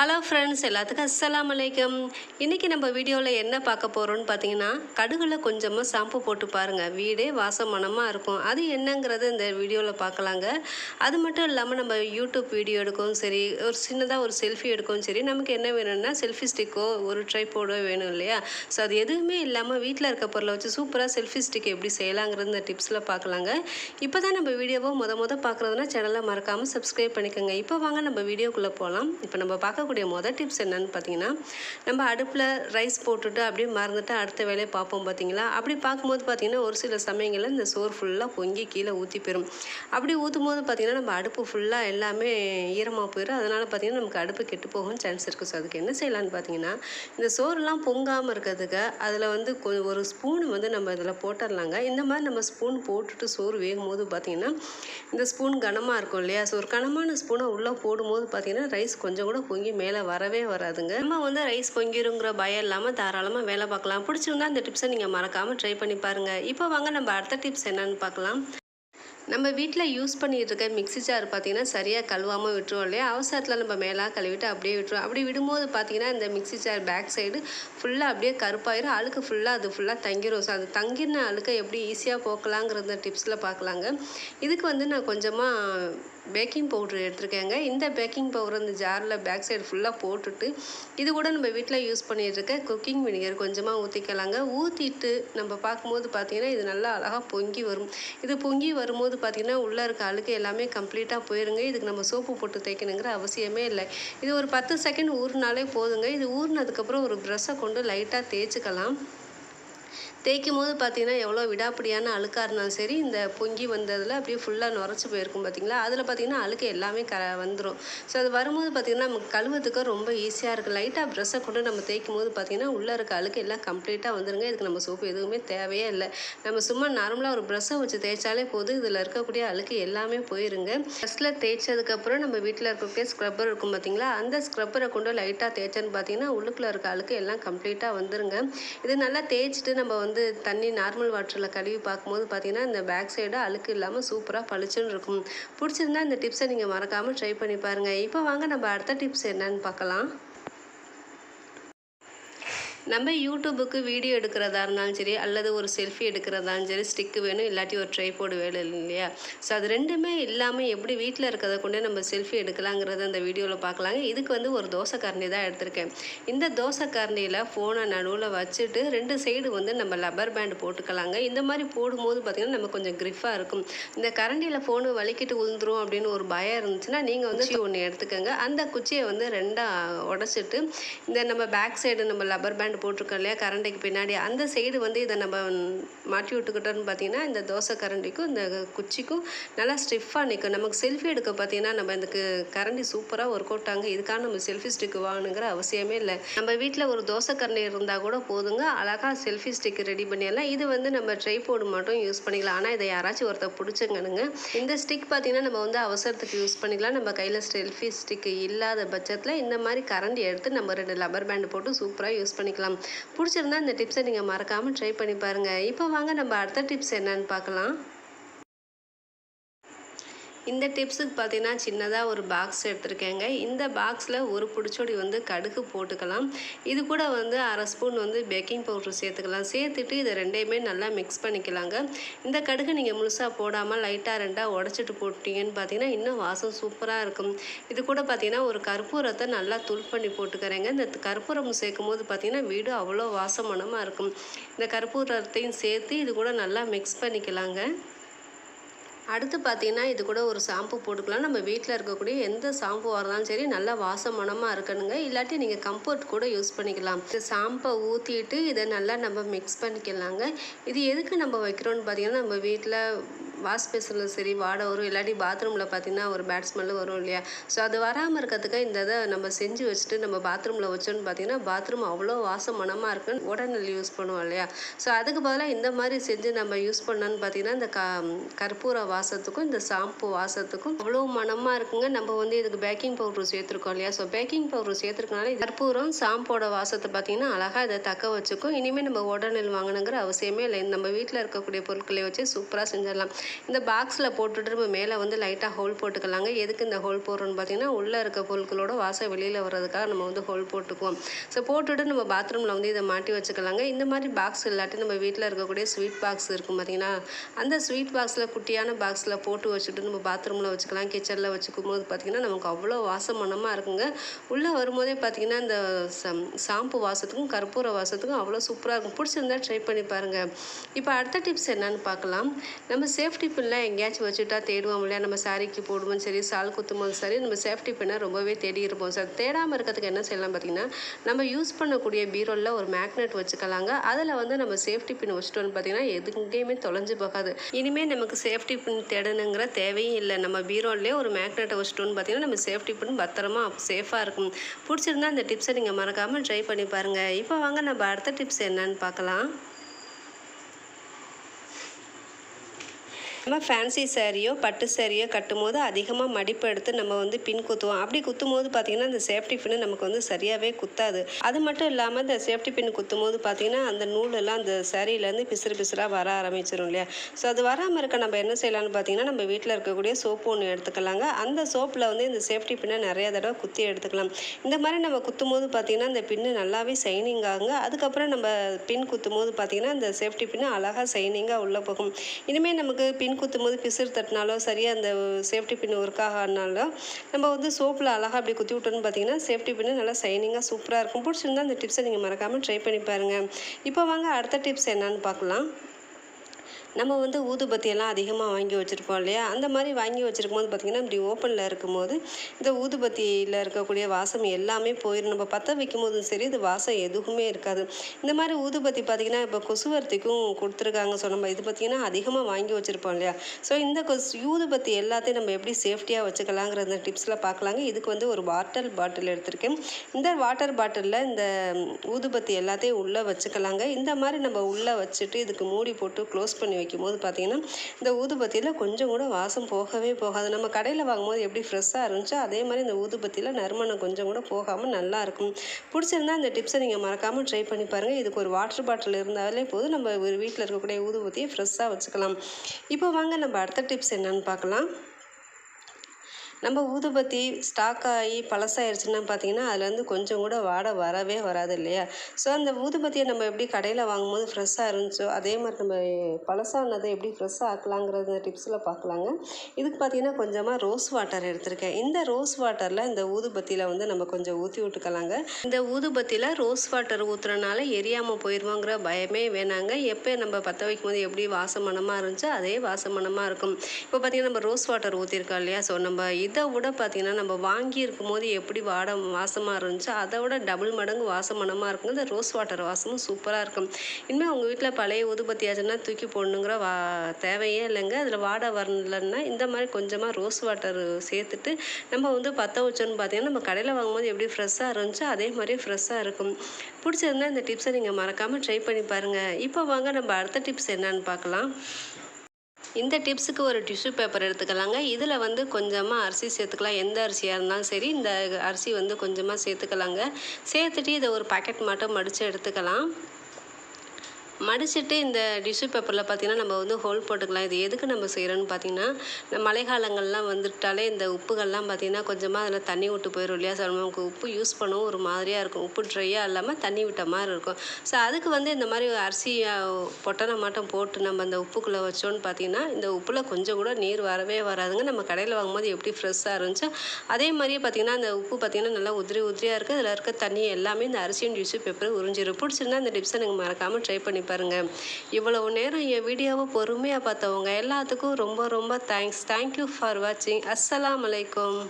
Hello friends எல்லாத்துக்கும் அஸ்லாம் அலைக்கும். இன்றைக்கி நம்ம வீடியோவில் என்ன பார்க்க போகிறோம்னு பார்த்தீங்கன்னா கடுகில் கொஞ்சமாக ஷாம்பு போட்டு பாருங்கள் வீடே வாசமனமாக இருக்கும். அது என்னங்கிறத இந்த வீடியோவில் பார்க்கலாங்க. அது மட்டும் இல்லாமல் நம்ம யூடியூப் வீடியோ எடுக்கவும் சரி ஒரு சின்னதாக ஒரு செல்ஃபி எடுக்கவும் சரி நமக்கு என்ன வேணும்னா செல்ஃபி ஸ்டிக்கோ ஒரு ட்ரைபோர்டோ வேணும் இல்லையா? ஸோ அது எதுவுமே இல்லாமல் வீட்டில் இருக்க பொருளை வச்சு சூப்பராக செல்ஃபி ஸ்டிக் எப்படி செய்யலாங்கிறது இந்த டிப்ஸில் பார்க்கலாங்க. இப்போ தான் நம்ம வீடியோவை முத முத பார்க்குறதுனா சேனலை மறக்காமல் சப்ஸ்கிரைப் பண்ணிக்கோங்க. இப்போ வாங்க நம்ம வீடியோக்குள்ளே போகலாம் இப்போ நம்ம பார்க்க பார்க்கக்கூடிய மொதல் டிப்ஸ் என்னன்னு பார்த்தீங்கன்னா நம்ம அடுப்பில் ரைஸ் போட்டுட்டு அப்படியே மறந்துட்டு அடுத்த வேலையை பார்ப்போம் பார்த்தீங்களா? அப்படி பார்க்கும்போது பார்த்தீங்கன்னா ஒரு சில சமயங்களில் இந்த சோறு ஃபுல்லாக பொங்கி கீழே ஊற்றி போயிடும் அப்படி ஊற்றும் போது பார்த்தீங்கன்னா நம்ம அடுப்பு ஃபுல்லாக எல்லாமே ஈரமாக போயிடும் அதனால் பார்த்தீங்கன்னா நமக்கு அடுப்பு கெட்டு போகும் சான்ஸ் இருக்குது ஸோ அதுக்கு என்ன செய்யலான்னு பார்த்தீங்கன்னா இந்த சோறுலாம் பொங்காமல் இருக்கிறதுக்கு அதில் வந்து ஒரு ஸ்பூன் வந்து நம்ம இதில் போட்டுடலாங்க. இந்த மாதிரி நம்ம ஸ்பூன் போட்டுட்டு சோறு வேகும் போது பார்த்தீங்கன்னா இந்த ஸ்பூன் கனமாக இருக்கும் இல்லையா? ஸோ ஒரு கனமான ஸ்பூனை உள்ளே போடும்போது பார்த்தீங்கன்னா ரைஸ் கொஞ்சம் கூட பொங்கி மேலே வரவே வராதுங்க. நம்ம வந்து ரைஸ் பொங்கிருங்கிற பயம் இல்லாமல் தாராளமாக வேலை பார்க்கலாம். பிடிச்சிருந்தா அந்த டிப்ஸை நீங்கள் மறக்காமல் ட்ரை பண்ணி பாருங்கள் இப்போ வாங்க நம்ம அடுத்த டிப்ஸ் என்னன்னு பார்க்கலாம். நம்ம வீட்டில் யூஸ் பண்ணிகிட்டு இருக்க மிக்ஸி ஜார் பார்த்தீங்கன்னா சரியாக கழுவாமல் விட்டுருவோம் இல்லையா? அவசரத்தில் நம்ம மேலாக கழுவிட்டு அப்படியே விட்டுருவோம் அப்படி விடும்போது பார்த்திங்கன்னா இந்த மிக்ஸி ஜார் பேக் சைடு ஃபுல்லாக அப்படியே கருப்பாயிரும். அழுக்கு ஃபுல்லாக அது ஃபுல்லாக தங்கிரும். ஸோ அது தங்கின அழுக்கை எப்படி ஈஸியாக போக்கலாங்கிற டிப்ஸில் பார்க்கலாங்க. இதுக்கு வந்து நான் கொஞ்சமாக பேக்கிங் பவுட்ரு எடுத்திருக்கேங்க. இந்த பேக்கிங் பவுடர் இந்த ஜாரில் பேக் சைடு ஃபுல்லாக போட்டுட்டு இது கூட நம்ம வீட்டில் யூஸ் பண்ணிகிட்டு இருக்க குக்கிங் வினிகர் கொஞ்சமாக ஊற்றிக்கலாங்க ஊற்றிட்டு நம்ம பார்க்கும்போது பார்த்திங்கன்னா இது நல்லா அழகாக பொங்கி வரும். இது பொங்கி வரும்போது பார்த்திங்கன்னா உள்ளே இருக்க அழுக்கு எல்லாமே கம்ப்ளீட்டாக போயிருங்க. இதுக்கு நம்ம சோப்பு போட்டு தேய்க்கணுங்கிற அவசியமே இல்லை. இது ஒரு பத்து செகண்ட் ஊறினாலே போதுங்க. இது ஊறினதுக்கப்புறம் ஒரு ப்ரெஷ்ஷை கொண்டு லைட்டாக தேய்ச்சிக்கலாம். தேய்க்கும் போது பார்த்தீங்கன்னா எவ்வளோ விடாப்பிடியான அழுக்காக இருந்தாலும் சரி இந்த பொங்கி வந்ததில் அப்படியே ஃபுல்லாக நுரைச்சி போயிருக்கும் பார்த்தீங்களா? அதில் பார்த்தீங்கன்னா அழுக்கு எல்லாமே க வந்துடும் ஸோ அது வரும்போது பார்த்தீங்கன்னா நமக்கு கழுவுறதுக்கு ரொம்ப ஈஸியாக இருக்குது லைட்டாக ப்ரெஷ்ஷை கொண்டு நம்ம தேய்க்கும் போது பார்த்திங்கன்னா உள்ளே இருக்க அழுக்கு எல்லாம் கம்ப்ளீட்டாக வந்துருங்க. இதுக்கு நம்ம சோப்பு எதுவுமே தேவையே இல்லை. நம்ம சும்மா நார்மலாக ஒரு ப்ரெஷ்ஷை வச்சு தேய்ச்சாலே போதும். இதில் இருக்கக்கூடிய அழுக்கு எல்லாமே போயிருங்க. ஃபஸ்ட்டில் தேய்ச்சதுக்கப்புறம் நம்ம வீட்டில் இருக்கக்கூடிய ஸ்க்ரப்பர் இருக்கும் பார்த்தீங்களா? அந்த ஸ்க்ரப்பரை கொண்டு லைட்டாக தேய்ச்சேன்னு பார்த்தீங்கன்னா உள்ளுக்குள்ளே இருக்க அழுக்கு எல்லாம் கம்ப்ளீட்டாக வந்துருங்க. இது நல்லா தேய்ச்சிட்டு நம்ம வந்து வந்து தண்ணி நார்மல் வாட்டரில் கழுவி பார்க்கும்போது பார்த்தீங்கன்னா இந்த பேக் சைடு அழுக்கு இல்லாமல் சூப்பராக பளிச்சுன்னு இருக்கும். பிடிச்சிருந்தா இந்த டிப்ஸை நீங்கள் மறக்காமல் ட்ரை பண்ணி பாருங்கள் இப்போ வாங்க நம்ம அடுத்த டிப்ஸ் என்னன்னு பார்க்கலாம். நம்ம யூடியூபுக்கு வீடியோ எடுக்கிறதா இருந்தாலும் சரி அல்லது ஒரு செல்ஃபி எடுக்கிறதாலும் சரி ஸ்டிக்கு வேணும் இல்லாட்டி ஒரு ட்ரைபோர்டு வேணும் இல்லையா? ஸோ அது ரெண்டுமே இல்லாமல் எப்படி வீட்டில் இருக்கிறத கொண்டே நம்ம செல்ஃபி எடுக்கலாங்கிறத அந்த வீடியோவில் பார்க்கலாங்க. இதுக்கு வந்து ஒரு தோசை கரண்டி தான் எடுத்திருக்கேன். இந்த தோசை கரண்டியில் ஃபோனை நடுவில் வச்சுட்டு ரெண்டு சைடு வந்து நம்ம லப்பர் பேண்ட் போட்டுக்கலாங்க. இந்த மாதிரி போடும்போது பார்த்திங்கன்னா நம்ம கொஞ்சம் கிரிஃபாக இருக்கும். இந்த கரண்டியில் ஃபோனு வலிக்கிட்டு விழுந்துரும் அப்படின்னு ஒரு பயம் இருந்துச்சுன்னா நீங்கள் வந்து ஒன்று எடுத்துக்கோங்க. அந்த குச்சியை வந்து ரெண்டாக உடச்சிட்டு இந்த நம்ம பேக் சைடு நம்ம லப்பர் பேண்ட் போட்டிருக்கோம் இல்லையா? கரண்டிக்கு பின்னாடி. அந்த சைடு வந்து இதை நம்ம மாட்டி விட்டுக்கிட்டோன்னு பார்த்தீங்கன்னா இந்த தோசை கரண்டிக்கும் இந்த குச்சிக்கும் நல்லா ஸ்டிஃபாக நிற்கும் நமக்கு செல்ஃபி எடுக்க பார்த்தீங்கன்னா நம்ம இதுக்கு கரண்டி சூப்பராக ஒர்க் அவுட் ஆங்க இதுக்காக நம்ம செல்ஃபி ஸ்டிக் வாங்கணுங்கிற அவசியமே இல்லை. நம்ம வீட்டில் ஒரு தோசை கரண்டி இருந்தால் கூட போதுங்க. அழகாக செல்ஃபி ஸ்டிக் ரெடி பண்ணிடலாம். இது வந்து நம்ம ட்ரைபோர்டு மட்டும் யூஸ் பண்ணிக்கலாம். ஆனால் இதை யாராச்சும் ஒருத்தர் பிடிச்சங்கனுங்க இந்த ஸ்டிக் பார்த்தீங்கன்னா நம்ம வந்து அவசரத்துக்கு யூஸ் பண்ணிக்கலாம். நம்ம கையில் செல்ஃபி ஸ்டிக் இல்லாத பட்சத்தில் இந்த மாதிரி கரண்டி எடுத்து நம்ம ரெண்டு லப்பர் பேண்ட் போட்டு சூப்பராக யூஸ் பண்ணிக்கலாம். பிடிச்சிருந்தா இந்த டிப்ஸை நீங்கள் மறக்காமல் ட்ரை பண்ணி பாருங்கள் இப்போ வாங்க நம்ம அடுத்த டிப்ஸ் என்னன்னு பார்க்கலாம். இந்த டிப்ஸுக்கு பார்த்தீங்கன்னா சின்னதாக ஒரு பாக்ஸ் எடுத்திருக்கேங்க. இந்த பாக்ஸில் ஒரு பிடிச்சோடி வந்து கடுகு போட்டுக்கலாம். இது கூட வந்து அரை ஸ்பூன் வந்து பேக்கிங் பவுடர் சேர்த்துக்கலாம். சேர்த்துட்டு இதை ரெண்டையுமே நல்லா மிக்ஸ் பண்ணிக்கலாங்க. இந்த கடுகு நீங்கள் முழுசாக போடாமல் லைட்டாக ரெண்டாக உடச்சிட்டு போட்டிங்கன்னு பார்த்தீங்கன்னா இன்னும் வாசம் சூப்பராக இருக்கும். இது கூட பார்த்தீங்கன்னா ஒரு கற்பூரத்தை நல்லா தூள் பண்ணி போட்டுக்கிறேங்க. இந்த கற்பூரம் சேர்க்கும் போது பார்த்தீங்கன்னா வீடு அவ்வளோ வாசமனமாக இருக்கும். இந்த கற்பூரத்தையும் சேர்த்து இது கூட நல்லா மிக்ஸ் பண்ணிக்கலாங்க. அடுத்து பார்த்தீங்கன்னா இது கூட ஒரு ஷாம்பு போட்டுக்கலாம். நம்ம வீட்டில் இருக்கக்கூடிய எந்த ஷாம்புவாக இருந்தாலும் சரி நல்லா வாசமனமாக இருக்கணுங்க. இல்லாட்டி நீங்கள் கம்ஃபர்ட் கூட யூஸ் பண்ணிக்கலாம். இந்த ஷாம்பை ஊற்றிட்டு இதை நல்லா நம்ம மிக்ஸ் பண்ணிக்கலாங்க. இது எதுக்கு நம்ம வைக்கிறோன்னு பார்த்தீங்கன்னா நம்ம வீட்டில் வாஷ் பேசனில் சரி வாடை வரும். இல்லாட்டி பாத்ரூமில் பார்த்தீங்கன்னா ஒரு பேட் ஸ்மெல்லு வரும் இல்லையா? ஸோ அது வராமல் இருக்கிறதுக்கு இந்த இதை நம்ம செஞ்சு வச்சுட்டு நம்ம பாத்ரூமில் வச்சோன்னு பார்த்தீங்கன்னா பாத்ரூம் அவ்வளோ வாசம் மனமாக இருக்குன்னு உடனே யூஸ் பண்ணுவோம் இல்லையா? ஸோ அதுக்கு பதிலாக இந்த மாதிரி செஞ்சு நம்ம யூஸ் பண்ணோன்னு பார்த்தீங்கன்னா இந்த க கற்பூர வாசத்துக்கும் இந்த ஷாம்பு வாசத்துக்கும் அவ்வளோ மனமாக இருக்குங்க. நம்ம வந்து இதுக்கு பேக்கிங் பவுடர் சேர்த்துருக்கோம் இல்லையா? ஸோ பேக்கிங் பவுடர் சேர்த்துருக்கனால கற்பூரம் ஷாம்போட வாசத்தை பார்த்தீங்கன்னா அழகாக இதை தக்க வச்சுக்கும். இனிமேல் நம்ம உடனல் வாங்கணுங்கிற அவசியமே இல்லை. நம்ம வீட்டில் இருக்கக்கூடிய பொருட்களை வச்சு சூப்பராக செஞ்சிடலாம். இந்த பாக்ஸில் போட்டுட்டு நம்ம மேலே வந்து லைட்டாக ஹோல் போட்டுக்கலாங்க. எதுக்கு இந்த ஹோல் போடுறோன்னு பார்த்தீங்கன்னா உள்ளே இருக்க பொருட்களோட வாசம் வெளியில் வர்றதுக்காக நம்ம வந்து ஹோல் போட்டுக்குவோம். ஸோ போட்டுட்டு நம்ம பாத்ரூமில் வந்து இதை மாட்டி வச்சுக்கலாங்க. இந்த மாதிரி பாக்ஸ் இல்லாட்டி நம்ம வீட்டில் இருக்கக்கூடிய ஸ்வீட் பாக்ஸ் இருக்கும் பார்த்தீங்கன்னா அந்த ஸ்வீட் பாக்ஸில் குட்டியான பாக்ஸில் போட்டு வச்சுட்டு நம்ம பாத்ரூமில் வச்சுக்கலாம். கிச்சனில் வச்சுக்கும் போது பார்த்திங்கன்னா நமக்கு அவ்வளோ வாசமனமாக இருக்குங்க. உள்ளே வரும்போதே பார்த்திங்கன்னா இந்த சம் ஷாம்பு வாசத்துக்கும் கற்பூர வாசத்துக்கும் அவ்வளோ சூப்பராக இருக்கும். பிடிச்சிருந்தா ட்ரை பண்ணி பாருங்கள் இப்போ அடுத்த டிப்ஸ் என்னன்னு பார்க்கலாம். நம்ம சேஃப்டி பின்லாம் எங்கேயாச்சும் வச்சுட்டா தேடுவோம் இல்லையா? நம்ம சாரிக்கு போடுவோம் சரி சால் குத்துவோம் சரி நம்ம சேஃப்டி பின்னை ரொம்பவே தேடி இருப்போம். சார் தேடாமல் இருக்கிறதுக்கு என்ன செய்யலாம் பார்த்தீங்கன்னா நம்ம யூஸ் பண்ணக்கூடிய பீரோலில் ஒரு மேக்னெட் வச்சுக்கலாங்க. அதில் வந்து நம்ம சேஃப்டி பின் வச்சுட்டோம்னு பார்த்தீங்கன்னா எதுங்கேயுமே தொலைஞ்சு போகாது. இனிமேல் நமக்கு சேஃப்டி பின் தேடணுங்கிற தேவையும் இல்லை. நம்ம பீரோல்லே ஒரு மேக்னெட்டை வச்சுட்டோம்னு பார்த்தீங்கன்னா நம்ம சேஃப்டி பின் பத்திரமா சேஃபாக இருக்கும். பிடிச்சிருந்தா அந்த டிப்ஸை நீங்கள் மறக்காமல் ட்ரை பண்ணி பாருங்கள் இப்போ வாங்க நம்ம அடுத்த டிப்ஸ் என்னன்னு பார்க்கலாம். நம்ம ஃபேன்சி சேரீயோ பட்டு சேரீயோ கட்டும் போது அதிகமாக மடிப்பு எடுத்து நம்ம வந்து பின் குத்துவோம். அப்படி குத்தும் போது பார்த்திங்கன்னா அந்த சேஃப்டி பின்னு நமக்கு வந்து சரியாகவே குத்தாது. அது மட்டும் இல்லாமல் இந்த சேஃப்டி பின் குத்தும் போது பார்த்திங்கன்னா அந்த நூலெல்லாம் அந்த சேரீலேருந்து பிசுறு பிசுறாக வர ஆரம்பிச்சிடும் இல்லையா? ஸோ அது வராமல் இருக்க நம்ம என்ன செய்யலாம்னு பார்த்தீங்கன்னா நம்ம வீட்டில் இருக்கக்கூடிய சோப்பு ஒன்று எடுத்துக்கலாங்க. அந்த சோப்பில் வந்து இந்த சேஃப்டி பின்னை நிறைய தடவை குத்தி எடுத்துக்கலாம். இந்த மாதிரி நம்ம குத்தும் போது பார்த்திங்கன்னா இந்த பின்னு நல்லாவே சைனிங் ஆகுங்க. அதுக்கப்புறம் நம்ம பின் குத்தும் போது பார்த்திங்கன்னா இந்த சேஃப்டி பின்னு அழகாக சைனிங்காக உள்ளே போகும். இனிமேல் நமக்கு பின் குத்தும் போது பிசுறு தட்டினாலோ சரியாக அந்த சேஃப்டி பின் ஒர்க் ஆகாதனாலும் நம்ம வந்து சோப்பில் அழகாக அப்படி குத்தி விட்டோன்னு பார்த்தீங்கன்னா சேஃப்டி பின்னு நல்லா சைனிங்காக சூப்பராக இருக்கும். பிடிச்சிருந்தா அந்த டிப்ஸை நீங்கள் மறக்காமல் ட்ரை பண்ணி பாருங்கள் இப்போ வாங்க அடுத்த டிப்ஸ் என்னன்னு பார்க்கலாம். நம்ம வந்து ஊதுபத்தியெல்லாம் அதிகமாக வாங்கி வச்சுருப்போம் இல்லையா? அந்த மாதிரி வாங்கி வச்சுருக்கும் போது பார்த்திங்கன்னா இப்படி ஓப்பனில் இருக்கும்போது இந்த ஊதுபத்தியில் இருக்கக்கூடிய வாசம் எல்லாமே போயிடும் நம்ம பற்ற வைக்கும் போதும் சரி இது வாசம் எதுவுமே இருக்காது. இந்த மாதிரி ஊதுபத்தி பார்த்திங்கன்னா இப்போ கொசுவர்த்திக்கும் கொடுத்துருக்காங்க. ஸோ நம்ம இது பார்த்திங்கன்னா அதிகமாக வாங்கி வச்சுருப்போம் இல்லையா? ஸோ இந்த கொசு ஊதுபத்தி எல்லாத்தையும் நம்ம எப்படி சேஃப்டியாக வச்சுக்கலாங்கிற அந்த டிப்ஸில் பார்க்கலாங்க இதுக்கு வந்து ஒரு வாட்டர் பாட்டில் எடுத்திருக்கேன். இந்த வாட்டர் பாட்டிலில் இந்த ஊதுபத்தி எல்லாத்தையும் உள்ளே வச்சுக்கலாங்க. இந்த மாதிரி நம்ம உள்ளே வச்சுட்டு இதுக்கு மூடி போட்டு க்ளோஸ் பண்ணி வைக்கும் போது பார்த்திங்கன்னா இந்த ஊதுபத்தியில் கொஞ்சம் கூட வாசம் போகவே போகாது. நம்ம கடையில் வாங்கும்போது எப்படி ஃப்ரெஷ்ஷாக இருந்துச்சோ அதே மாதிரி இந்த ஊதுபத்தியில் நறுமணம் கொஞ்சம் கூட போகாமல் நல்லா இருக்கும். பிடிச்சிருந்தா இந்த டிப்ஸை நீங்கள் மறக்காமல் ட்ரை பண்ணி பாருங்கள் இதுக்கு ஒரு வாட்டர் பாட்டில் இருந்தாலே போதும். நம்ம ஒரு வீட்டில் இருக்கக்கூடிய ஊதுபத்தியை ஃப்ரெஷ்ஷாக வச்சுக்கலாம். இப்போ வாங்க நம்ம அடுத்த டிப்ஸ் என்னென்னு பார்க்கலாம். நம்ம ஊதுபத்தி ஸ்டாக் ஆகி பழசாயிருச்சுன்னா பார்த்தீங்கன்னா அதுலேருந்து கொஞ்சம் கூட வாடை வரவே வராது இல்லையா? ஸோ அந்த ஊதுபத்தியை நம்ம எப்படி கடையில் வாங்கும்போது ஃப்ரெஷ்ஷாக இருந்துச்சோ அதே மாதிரி நம்ம பழசானதை எப்படி ஃப்ரெஷ்ஷாக ஆக்கலாங்கிறது டிப்ஸில் பார்க்கலாங்க. இதுக்கு பார்த்தீங்கன்னா கொஞ்சமாக ரோஸ் வாட்டர் எடுத்திருக்கேன். இந்த ரோஸ் வாட்டரில் இந்த ஊதுபத்தியில் வந்து நம்ம கொஞ்சம் ஊற்றி விட்டுக்கலாங்க. இந்த ஊதுபத்தியில் ரோஸ் வாட்டர் ஊற்றுறனால எரியாமல் போயிடுவோங்கிற பயமே வேணாங்க. எப்போ நம்ம பற்ற வைக்கும் போது எப்படி வாசமனமாக இருந்துச்சோ அதே வாசமனமாக இருக்கும். இப்போ பார்த்தீங்கன்னா நம்ம ரோஸ் வாட்டர் ஊற்றிருக்கோம் இல்லையா? ஸோ நம்ம இதை விட பார்த்திங்கன்னா நம்ம வாங்கியிருக்கும் போது எப்படி வாட வாசமாக இருந்துச்சோ அதை விட டபுள் மடங்கு வாசமனமாக இருக்கும் இந்த ரோஸ் வாட்டர் வாசமும் சூப்பராக இருக்கும். இனிமேல் உங்கள் வீட்டில் பழைய ஊதுபத்தி ஆச்சுன்னா தூக்கி போடணுங்கிற வா தேவையே இல்லைங்க. அதில் வாடை வரலன்னா இந்த மாதிரி கொஞ்சமாக ரோஸ் வாட்டர் சேர்த்துட்டு நம்ம வந்து பற்ற வச்சோன்னு பார்த்தீங்கன்னா நம்ம கடையில் வாங்கும்போது எப்படி ஃப்ரெஷ்ஷாக இருந்துச்சோ அதே மாதிரியே ஃப்ரெஷ்ஷாக இருக்கும். பிடிச்சிருந்தா இந்த டிப்ஸை நீங்கள் மறக்காமல் ட்ரை பண்ணி பாருங்கள் இப்போ வாங்க நம்ம அடுத்த டிப்ஸ் என்னன்னு பார்க்கலாம். இந்த டிப்ஸுக்கு ஒரு டிஷ்யூ பேப்பர் எடுத்துக்கலாங்க. இதில் வந்து கொஞ்சமாக அரிசி சேர்த்துக்கலாம். எந்த அரிசியாக இருந்தாலும் சரி இந்த அரிசி வந்து கொஞ்சமாக சேர்த்துக்கலாங்க. சேர்த்துட்டு இதை ஒரு பாக்கெட் மட்டும் மடித்து எடுத்துக்கலாம். மடிச்சுட்டு இந்த டிஷ்யூ பேப்பரில் பார்த்திங்கன்னா நம்ம வந்து ஹோல் போட்டுக்கலாம். இது எதுக்கு நம்ம செய்கிறோன்னு பார்த்தீங்கன்னா இந்த மழைக்காலங்கள்லாம் வந்துட்டாலே இந்த உப்புகள்லாம் பார்த்திங்கன்னா கொஞ்சமாக அதில் தண்ணி விட்டு போயிடும் இல்லையா? ஸோ நமக்கு உப்பு யூஸ் பண்ணவும் ஒரு மாதிரியாக இருக்கும். உப்பு ட்ரையாக இல்லாமல் தண்ணி விட்ட மாதிரி இருக்கும். ஸோ அதுக்கு வந்து இந்த மாதிரி அரிசி பொட்டனை மாட்டம் போட்டு நம்ம அந்த உப்புக்குள்ளே வச்சோன்னு பார்த்தீங்கன்னா இந்த உப்பில் கொஞ்சம் கூட நீர் வரவே வராதுங்க. நம்ம கடையில் வாங்கும்போது எப்படி ஃப்ரெஷ்ஷாக இருந்துச்சோ அதே மாதிரியே பார்த்திங்கன்னா அந்த உப்பு பார்த்திங்கன்னா நல்லா உதிரி உதிரியாக இருக்குது அதில் இருக்க தண்ணி எல்லாமே இந்த அரிசியும் டிஷ்யூ பேப்பர் உறிஞ்சிடும் பிடிச்சிருந்தா இந்த டிப்ஸை நீங்கள் மறக்காமல் ட்ரை பண்ணி பாருங்கள் இவ்வளவு நேரம் என் வீடியோவை பொறுமையாக பார்த்தவங்க எல்லாத்துக்கும் ரொம்ப ரொம்ப தேங்க்ஸ் தேங்க்யூ ஃபார் வாட்சிங் அஸ்ஸலாம் வலைக்கம்